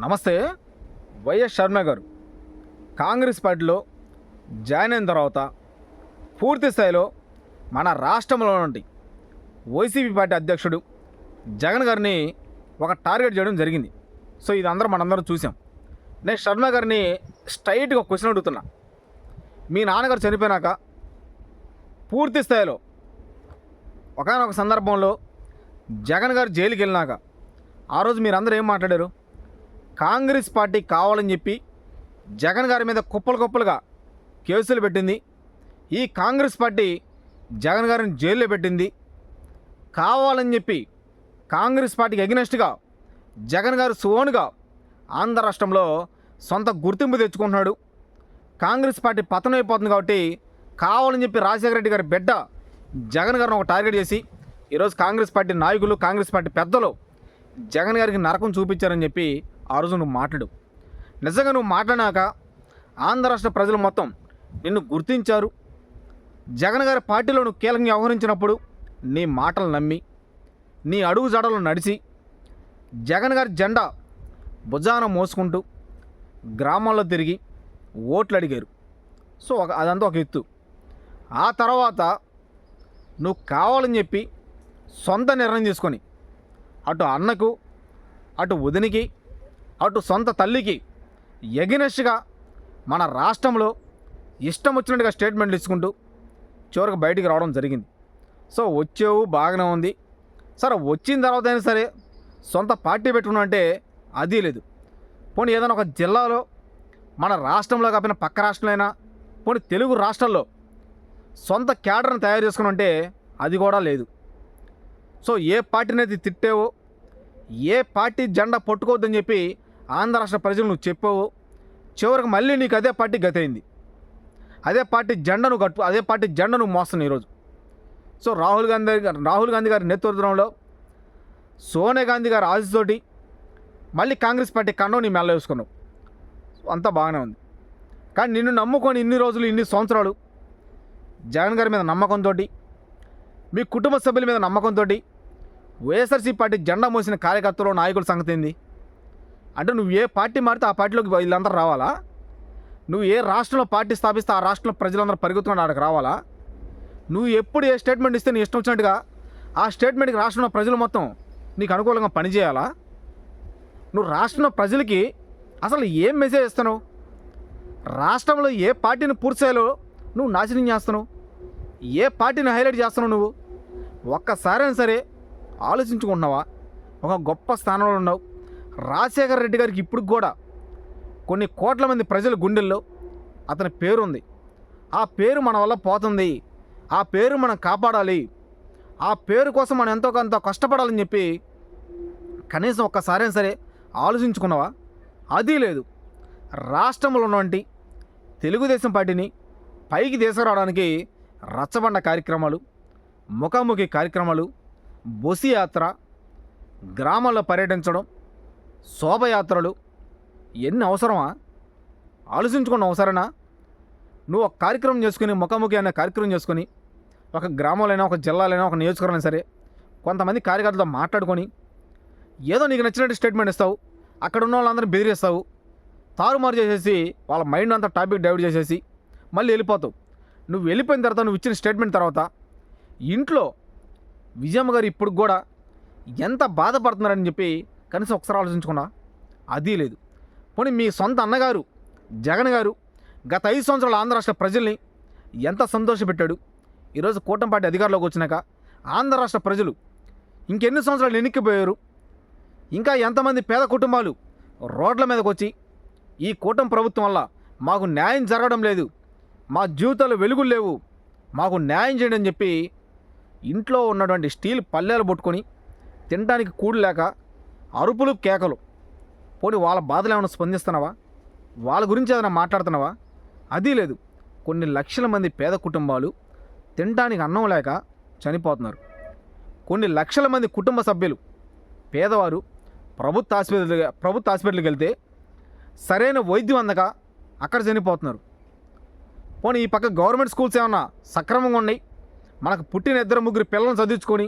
నమస్తే వైఎస్ శర్మ గారు కాంగ్రెస్ పార్టీలో జాయిన్ అయిన తర్వాత పూర్తి స్థాయిలో మన రాష్ట్రంలో నుండి వైసీపీ పార్టీ అధ్యక్షుడు జగన్ గారిని ఒక టార్గెట్ చేయడం జరిగింది. సో ఇది అందరం మనందరం చూసాం. నేను శర్మ గారిని స్ట్రైట్గా క్వశ్చన్ అడుగుతున్నా. మీ నాన్నగారు చనిపోయినాక పూర్తి స్థాయిలో ఒకనొక సందర్భంలో జగన్ గారు జైలుకి వెళ్ళినాక ఆ రోజు మీరందరూ ఏం మాట్లాడారు? కాంగ్రెస్ పార్టీ కావాలని చెప్పి జగన్ గారి మీద కుప్పలు కుప్పలుగా కేసులు పెట్టింది. ఈ కాంగ్రెస్ పార్టీ జగన్ గారిని జైల్లో పెట్టింది. కావాలని చెప్పి కాంగ్రెస్ పార్టీకి ఎగ్నెస్ట్గా జగన్ గారు సువోనుగా ఆంధ్ర రాష్ట్రంలో సొంత గుర్తింపు తెచ్చుకుంటున్నాడు. కాంగ్రెస్ పార్టీ పతనం అయిపోతుంది కాబట్టి కావాలని చెప్పి రాజశేఖర రెడ్డి గారి బిడ్డ జగన్ గారిని ఒక టార్గెట్ చేసి ఈరోజు కాంగ్రెస్ పార్టీ నాయకులు కాంగ్రెస్ పార్టీ పెద్దలు జగన్ గారికి నరకం చూపించారని చెప్పి ఆ రోజు నువ్వు మాట్లాడు. నిజంగా నువ్వు మాట్లాడినాక ఆంధ్ర రాష్ట్ర ప్రజలు మొత్తం నిన్ను గుర్తించారు. జగన్ గారి పార్టీలో నువ్వు కీలకంగా వ్యవహరించినప్పుడు నీ మాటలు నమ్మి నీ అడుగు జాడలు నడిచి జగన్ గారి జెండా భుజాన మోసుకుంటూ గ్రామాల్లో తిరిగి ఓట్లు అడిగారు. సో ఒక అదంతా ఒక ఎత్తు. ఆ తర్వాత నువ్వు కావాలని చెప్పి సొంత నిర్ణయం తీసుకొని అటు అన్నకు అటు వదినికి అటు సొంత తల్లికి ఎగినెస్ట్గా మన రాష్ట్రంలో ఇష్టం వచ్చినట్టుగా స్టేట్మెంట్లు ఇచ్చుకుంటూ చివరికి బయటికి రావడం జరిగింది. సో వచ్చేవు బాగానే ఉంది. సరే వచ్చిన తర్వాత అయినా సరే సొంత పార్టీ పెట్టుకున్నా అంటే అది లేదు. పోనీ ఏదైనా ఒక జిల్లాలో మన రాష్ట్రంలో కాకపోయినా పక్క రాష్ట్రంలో పోనీ తెలుగు రాష్ట్రాల్లో సొంత క్యాడర్ని తయారు చేసుకుని అంటే అది కూడా లేదు. సో ఏ పార్టీని అయితే తిట్టావో ఏ పార్టీ జెండా పట్టుకోవద్దని చెప్పి ఆంధ్ర రాష్ట్ర ప్రజలు నువ్వు చెప్పావు. చివరికి మళ్ళీ నీకు అదే పార్టీ గతైంది. అదే పార్టీ జెండను కట్టు అదే పార్టీ జెండను నువ్వు మోస్తున్నావు ఈరోజు. సో రాహుల్ గాంధీ గారు రాహుల్ గాంధీ గారి నేతృత్వంలో సోనియా గాంధీ గారి ఆశతోటి మళ్ళీ కాంగ్రెస్ పార్టీ కండం నీ మెల్ల వేసుకున్నావు. అంతా బాగానే ఉంది. కానీ నిన్ను నమ్ముకొని ఇన్ని రోజులు ఇన్ని సంవత్సరాలు జగన్ గారి మీద నమ్మకంతో మీ కుటుంబ సభ్యుల మీద నమ్మకంతో వైఎస్ఆర్సీ పార్టీ జెండా మోసిన కార్యకర్తలు నాయకుల సంగతి ఏంది? అంటే నువ్వు ఏ పార్టీ మారితే ఆ పార్టీలోకి వీళ్ళందరూ రావాలా? నువ్వు ఏ రాష్ట్రంలో పార్టీ స్థాపిస్తే ఆ రాష్ట్రంలో ప్రజలందరూ పరిగెత్తుకుని ఆడకు రావాలా? నువ్వు ఎప్పుడు ఏ స్టేట్మెంట్ ఇస్తే నీ ఇష్టం వచ్చినట్టుగా ఆ స్టేట్మెంట్కి రాష్ట్రంలో ప్రజలు మొత్తం నీకు అనుకూలంగా పనిచేయాలా? నువ్వు రాష్ట్రంలో ప్రజలకి అసలు ఏం మెసేజ్ ఇస్తున్నావు? రాష్ట్రంలో ఏ పార్టీని పూర్తిస్థాయిలో నువ్వు నాశనం చేస్తున్నావు? ఏ పార్టీని హైలైట్ చేస్తున్నావు నువ్వు? ఒక్కసారైనా సరే ఆలోచించుకుంటున్నావా? ఒక గొప్ప స్థానంలో ఉన్నావు. రాజశేఖర రెడ్డి గారికి ఇప్పుడు కూడా కొన్ని కోట్ల మంది ప్రజల గుండెల్లో అతని పేరు ఉంది ఆ పేరు మన వల్ల పోతుంది. ఆ పేరు మనం కాపాడాలి. ఆ పేరు కోసం మనం ఎంతో కొంత కష్టపడాలని చెప్పి కనీసం ఒక్కసారైనా సరే ఆలోచించుకున్నావా? అది లేదు. రాష్ట్రంలో ఉన్నటువంటి తెలుగుదేశం పార్టీని పైకి తీసుకురావడానికి రచ్చబండ కార్యక్రమాలు ముఖాముఖి కార్యక్రమాలు బొసి యాత్ర గ్రామాల్లో పర్యటించడం శోభయాత్రలు ఎన్ని అవసరమా? ఆలోచించుకున్న అవసరనా నువ్వు ఒక కార్యక్రమం చేసుకుని ముఖాముఖి అనే కార్యక్రమం చేసుకుని ఒక గ్రామంలోనైనా ఒక జిల్లాలైనా ఒక నియోజకవర్గం సరే కొంతమంది కార్యకర్తలతో మాట్లాడుకొని ఏదో నీకు నచ్చినట్టు స్టేట్మెంట్ ఇస్తావు అక్కడ ఉన్న వాళ్ళందరూ బెదిరిస్తావు తారుమారు చేసేసి వాళ్ళ మైండ్ అంతా టాపిక్ డైవర్ట్ చేసేసి మళ్ళీ వెళ్ళిపోతావు. నువ్వు వెళ్ళిపోయిన తర్వాత నువ్వు ఇచ్చిన స్టేట్మెంట్ తర్వాత ఇంట్లో విజయమ్మ గారు ఇప్పుడు కూడా ఎంత బాధపడుతున్నారని చెప్పి కనీసం ఒకసారి ఆలోచించుకున్నా అది లేదు. పోనీ మీ సొంత అన్నగారు జగన్ గారు గత ఐదు సంవత్సరాల ఆంధ్ర రాష్ట్ర ప్రజల్ని ఎంత సంతోషపెట్టాడు? ఈరోజు కూటంపాటి పార్టీ అధికారంలోకి వచ్చినాక ఆంధ్ర రాష్ట్ర ప్రజలు ఇంకెన్ని సంవత్సరాలు ఎన్నిక్కిపోయారు ఇంకా ఎంతమంది పేద కుటుంబాలు రోడ్ల మీదకి వచ్చి ఈ కూటమి ప్రభుత్వం వల్ల మాకు న్యాయం జరగడం లేదు మా జీవితాలు వెలుగులు లేవు మాకు న్యాయం చేయండి అని చెప్పి ఇంట్లో ఉన్నటువంటి స్టీల్ పల్లెలు పట్టుకొని తినడానికి కూడు లేక అరుపులు కేకలు. పోనీ వాళ్ళ బాధలు ఏమైనా స్పందిస్తున్నావా? వాళ్ళ గురించి ఏదైనా మాట్లాడుతున్నావా? అది లేదు. కొన్ని లక్షల మంది పేద కుటుంబాలు తినడానికి అన్నం లేక చనిపోతున్నారు. కొన్ని లక్షల మంది కుటుంబ సభ్యులు పేదవారు ప్రభుత్వ ఆసుపత్రి ప్రభుత్వ హాస్పిటల్కి వెళ్తే సరైన వైద్యం అందక అక్కడ చనిపోతున్నారు. పోనీ ఈ పక్క గవర్నమెంట్ స్కూల్స్ ఏమన్నా సక్రమంగా ఉన్నాయి? మనకు పుట్టిన ఇద్దరు ముగ్గురు పిల్లల్ని చదివించుకొని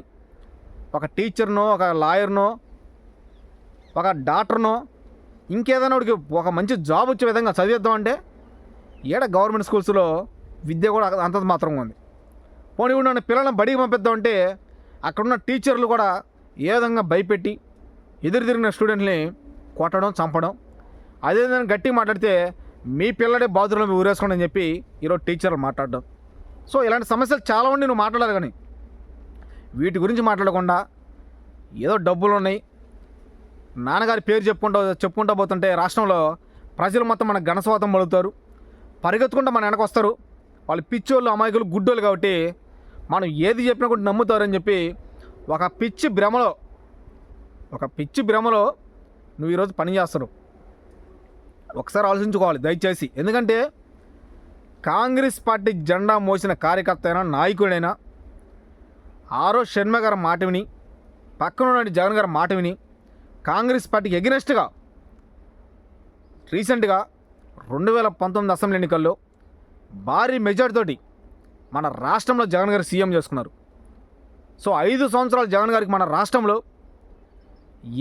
ఒక టీచర్నో ఒక లాయర్నో ఒక డాక్టర్నో ఇంకేదైనా వాడికి ఒక మంచి జాబ్ వచ్చే విధంగా చదివిద్దాం అంటే ఈడ గవర్నమెంట్ స్కూల్స్లో విద్య కూడా అంతది మాత్రంగా ఉంది. పోనీ ఉన్న పిల్లలను బడికి పంపిద్దాం అంటే అక్కడున్న టీచర్లు కూడా ఏ విధంగా భయపెట్టి ఎదురు తిరిగిన స్టూడెంట్ని కొట్టడం చంపడం అదేవిధంగా గట్టిగా మాట్లాడితే మీ పిల్లడే బాధులను మీరు ఊరేసుకోండి అని చెప్పి ఈరోజు టీచర్లు మాట్లాడడం. సో ఇలాంటి సమస్యలు చాలా ఉండి నువ్వు మాట్లాడాలి కానీ వీటి గురించి మాట్లాడకుండా ఏదో డబ్బులు ఉన్నాయి. నాన్నగారి పేరు చెప్పుకుంటా చెప్పుకుంటూ పోతుంటే రాష్ట్రంలో ప్రజలు మొత్తం మన ఘనస్వాతం పలుకుతారు. పరిగెత్తుకుంటా మన వెనక వస్తారు. వాళ్ళు పిచ్చోళ్ళు అమాయకులు గుడ్డోళ్ళు కాబట్టి మనం ఏది చెప్పినా కూడా నమ్ముతారని చెప్పి ఒక పిచ్చి భ్రమలో ఒక పిచ్చి భ్రమలో నువ్వు ఈరోజు పని చేస్తారు ఒకసారి ఆలోచించుకోవాలి దయచేసి. ఎందుకంటే కాంగ్రెస్ పార్టీ జెండా మోసిన కార్యకర్త అయినా నాయకుడైనా ఆరో శర్మ గారి మాట విని పక్కన ఉన్న జగన్ గారి మాట విని కాంగ్రెస్ పార్టీకి ఎగినెస్ట్గా రీసెంట్గా రెండు వేల పంతొమ్మిది అసెంబ్లీ ఎన్నికల్లో భారీ మెజార్టీతోటి మన రాష్ట్రంలో జగన్ గారు సీఎం చేసుకున్నారు. సో ఐదు సంవత్సరాలు జగన్ గారికి మన రాష్ట్రంలో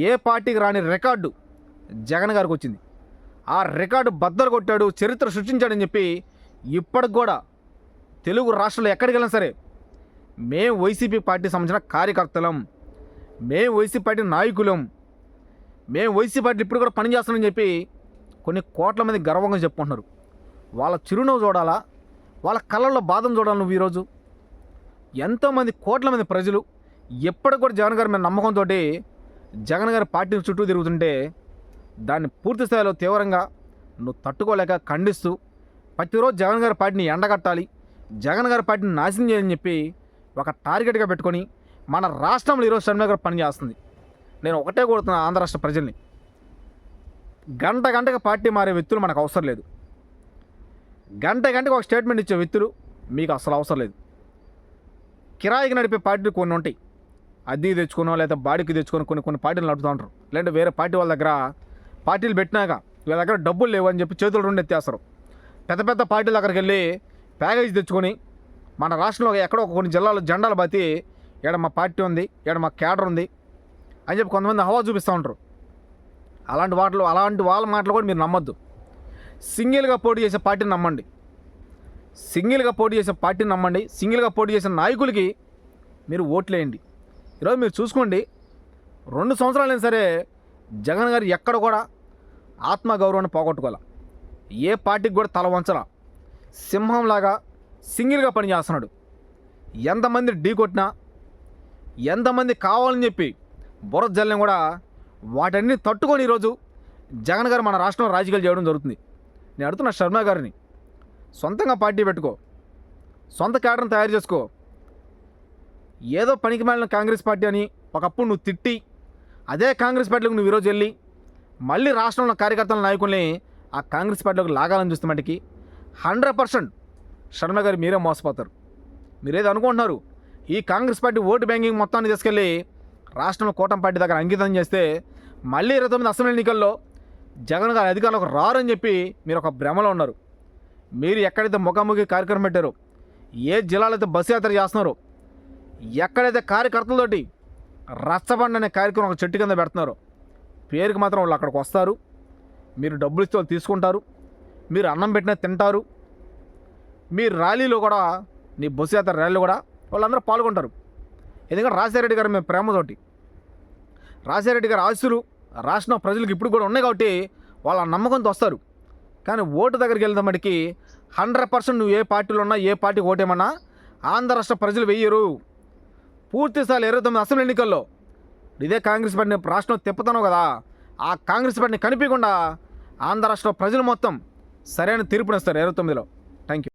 ఏ పార్టీకి రాని రికార్డు జగన్ గారికి వచ్చింది. ఆ రికార్డు బద్దలు కొట్టాడు చరిత్ర సృష్టించాడని చెప్పి ఇప్పటికి కూడా తెలుగు రాష్ట్రంలో ఎక్కడికి వెళ్ళినా సరే మేము వైసీపీ పార్టీ సంబంధించిన కార్యకర్తలం మేము వైసీపీ పార్టీ నాయకులం మేము వైసీపీ పార్టీ ఇప్పుడు కూడా పనిచేస్తామని చెప్పి కొన్ని కోట్ల మంది గర్వంగా చెప్పుకుంటున్నారు. వాళ్ళ చిరునవ్వు చూడాలా? వాళ్ళ కళ్ళల్లో బాధను చూడాలి నువ్వు ఈరోజు? ఎంతోమంది కోట్ల మంది ప్రజలు ఎప్పటికి కూడా జగన్ గారి మీద నమ్మకంతో జగన్ గారి పార్టీ చుట్టూ తిరుగుతుంటే దాన్ని పూర్తి స్థాయిలో తీవ్రంగా నువ్వు తట్టుకోలేక ఖండిస్తూ ప్రతిరోజు జగన్ గారి పార్టీని ఎండగట్టాలి జగన్ గారి పార్టీని నాశనం చేయాలని చెప్పి ఒక టార్గెట్గా పెట్టుకొని మన రాష్ట్రంలో ఈరోజు షర్మిల గారు పనిచేస్తుంది. నేను ఒకటే కోరుతున్నా ఆంధ్ర రాష్ట్ర ప్రజల్ని. గంట గంటకు పార్టీ మారే వ్యక్తులు మనకు అవసరం లేదు. గంట గంటకు ఒక స్టేట్మెంట్ ఇచ్చే వ్యక్తులు మీకు అసలు అవసరం లేదు. కిరాయికి నడిపే పార్టీలు కొన్ని ఉంటాయి. అద్దెకి తెచ్చుకునో లేదా బాడీకి తెచ్చుకొని కొన్ని కొన్ని పార్టీలు నడుపుతూ ఉంటారు. లేదంటే వేరే పార్టీ వాళ్ళ దగ్గర పార్టీలు పెట్టినాక వీళ్ళ దగ్గర డబ్బులు లేవు అని చెప్పి చేతులు రెండు ఎత్తేస్తారు. పెద్ద పెద్ద పార్టీల దగ్గరికి వెళ్ళి ప్యాకేజ్ తెచ్చుకొని మన రాష్ట్రంలో ఎక్కడో ఒక కొన్ని జిల్లాలో జెండాలు బతి ఇక్కడ మా పార్టీ ఉంది ఇక్కడ మా క్యాడర్ ఉంది అని చెప్పి కొంతమంది హవా చూపిస్తూ ఉంటారు. అలాంటి వాటిలో అలాంటి వాళ్ళ మాటలు కూడా మీరు నమ్మొద్దు. సింగిల్గా పోటీ చేసే పార్టీని నమ్మండి. సింగిల్గా పోటీ చేసే పార్టీని నమ్మండి. సింగిల్గా పోటీ చేసే నాయకులకి మీరు ఓట్లేయండి. ఈరోజు మీరు చూసుకోండి రెండు సంవత్సరాలైనా సరే జగన్ గారు ఎక్కడ కూడా ఆత్మగౌరవాన్ని పోగొట్టుకోవాలి. ఏ పార్టీకి కూడా తల వంచన. సింహంలాగా సింగిల్గా పనిచేస్తున్నాడు. ఎంతమంది ఢీ కొట్టినా ఎంతమంది కావాలని చెప్పి బుర్ర జల్లెం కూడా వాటన్ని తట్టుకొని ఈరోజు జగన్ గారు మన రాష్ట్రంలో రాజకీయాలు చేయడం జరుగుతుంది. నేను అడుగుతున్న శర్మ గారిని సొంతంగా పార్టీ పెట్టుకో సొంత క్యాడర్ని తయారు చేసుకో. ఏదో పనికి మాలిన కాంగ్రెస్ పార్టీ అని ఒకప్పుడు నువ్వు తిట్టి అదే కాంగ్రెస్ పార్టీలకు నువ్వు ఈరోజు వెళ్ళి మళ్ళీ రాష్ట్రంలో కార్యకర్తల నాయకుల్ని ఆ కాంగ్రెస్ పార్టీలోకి లాగాలని చూస్తే మటుకి హండ్రెడ్ పర్సెంట్ శర్మ గారు మీరే మోసపోతారు. మీరేదో అనుకుంటున్నారు ఈ కాంగ్రెస్ పార్టీ ఓటు బ్యాంకింగ్ మొత్తాన్ని తీసుకెళ్ళి రాష్ట్రంలో కూటమి పార్టీ దగ్గర అంకితం చేస్తే మళ్ళీ ఇరవై తొమ్మిది అసెంబ్లీ ఎన్నికల్లో జగన్ గారు అధికారులకు రారని చెప్పి మీరు ఒక భ్రమలో ఉన్నారు. మీరు ఎక్కడైతే ముఖాముఖి కార్యక్రమం పెట్టారో ఏ జిల్లాలో అయితే బస్సు యాత్ర చేస్తున్నారో ఎక్కడైతే కార్యకర్తలతోటి రచ్చబండ అనే కార్యక్రమం ఒక చెట్టు కింద పెడుతున్నారో పేరుకి మాత్రం వాళ్ళు అక్కడికి వస్తారు. మీరు డబ్బులు ఇస్తే వాళ్ళు తీసుకుంటారు. మీరు అన్నం పెట్టినా తింటారు. మీ ర్యాలీలో కూడా నీ బస్సు యాత్ర ర్యాలీలో కూడా వాళ్ళందరూ పాల్గొంటారు. ఎందుకంటే రాజశేఖరెడ్డి గారు మేము ప్రేమతోటి. రాజశేఖరెడ్డి గారు ఆస్తులు రాష్ట్రం ప్రజలకు ఇప్పుడు కూడా ఉన్నాయి కాబట్టి వాళ్ళ నమ్మకంతో వస్తారు. కానీ ఓటు దగ్గరికి వెళ్తే మటుకి హండ్రెడ్ పర్సెంట్ నువ్వు ఏ పార్టీలో ఉన్నా ఏ పార్టీకి ఓటేమన్నా ఆంధ్ర రాష్ట్ర ప్రజలు వెయ్యరు. పూర్తి ఇరవై తొమ్మిది అసెంబ్లీ ఎన్నికల్లో ఇదే కాంగ్రెస్ పార్టీ రాష్ట్రం తిప్పుతాను కదా. ఆ కాంగ్రెస్ పార్టీని కనిపించకుండా ఆంధ్ర రాష్ట్ర ప్రజలు మొత్తం సరైన తీర్పునిస్తారు ఇరవై తొమ్మిదిలో. Thank you